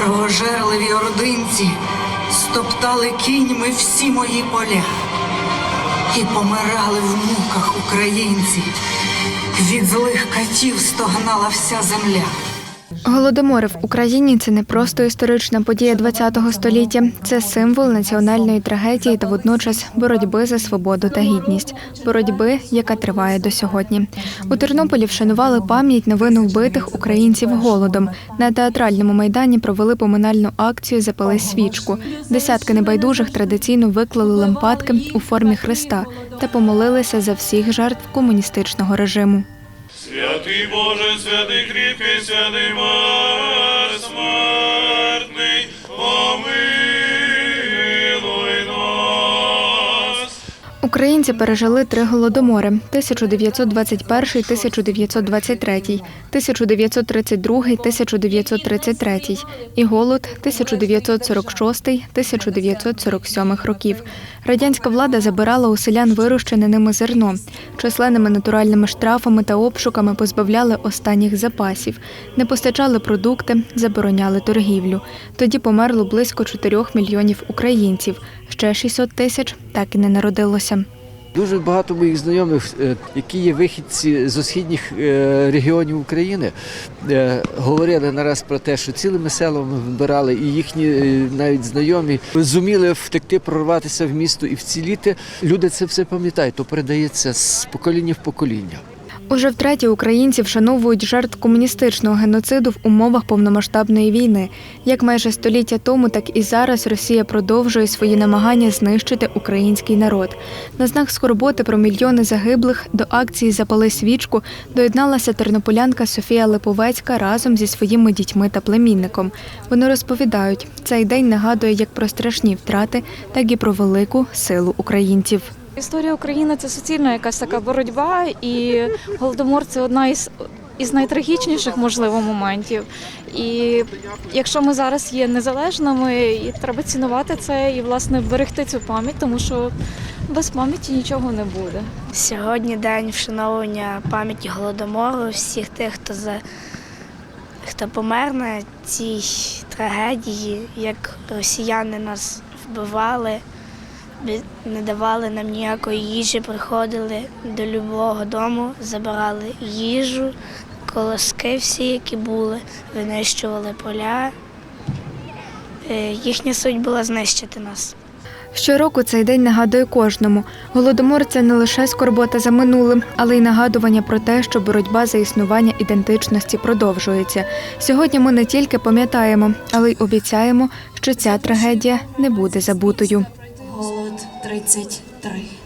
Кровожерливі ординці стоптали кіньми всі мої поля і помирали в муках українці. Від злих катів стогнала вся земля. Голодомори в Україні це не просто історична подія ХХ століття, це символ національної трагедії та водночас боротьби за свободу та гідність, боротьби, яка триває до сьогодні. У Тернополі вшанували пам'ять невинно вбитих українців голодом. На театральному майдані провели поминальну акцію Запали свічку. Десятки небайдужих традиційно виклали лампадки у формі Христа та помолилися за всіх жертв комуністичного режиму. Святий Боже, святий кріпкий, святий мар Українці пережили три голодомори: 1921, 1923, 1932, 1933 і голод 1946, 1947 років. Радянська влада забирала у селян вирощене ними зерно, численними натуральними штрафами та обшуками позбавляли останніх запасів, не постачали продукти, забороняли торгівлю. Тоді померло близько 4 мільйонів українців. Ще 600 тисяч так і не народилося. Дуже багато моїх знайомих, е, які є вихідці з східних е, регіонів України, е, говорили нараз про те, що цілими селами вибирали, і їхні навіть знайомі зуміли втекти, прорватися в місто і вціліти. Люди це все пам'ятають, то передається з покоління в покоління. Уже втретє українці вшановують жертв комуністичного геноциду в умовах повномасштабної війни. Як майже століття тому, так і зараз Росія продовжує свої намагання знищити український народ. На знак скорботи про мільйони загиблих до акції Запали свічку доєдналася тернополянка Софія Липовецька разом зі своїми дітьми та племінником. Вони розповідають, цей день нагадує як про страшні втрати, так і про велику силу українців. Історія України це суцільна якась така боротьба, і голодомор це одна із. Із найтрагічніших можливо моментів, і якщо ми зараз є незалежними, і треба цінувати це і власне берегти цю пам'ять, тому що без пам'яті нічого не буде. Сьогодні день вшановування пам'яті голодомору, всіх тих, хто за хто помер на цій трагедії, як росіяни нас вбивали, не давали нам ніякої їжі, приходили до любого дому, забирали їжу, колоски всі, які були, винищували поля. Е, Їхня суть була знищити нас. Щороку цей день нагадує кожному. Голодомор це не лише скорбота за минулим, але й нагадування про те, що боротьба за існування ідентичності продовжується. Сьогодні ми не тільки пам'ятаємо, але й обіцяємо, що ця трагедія не буде забутою. Голод 33.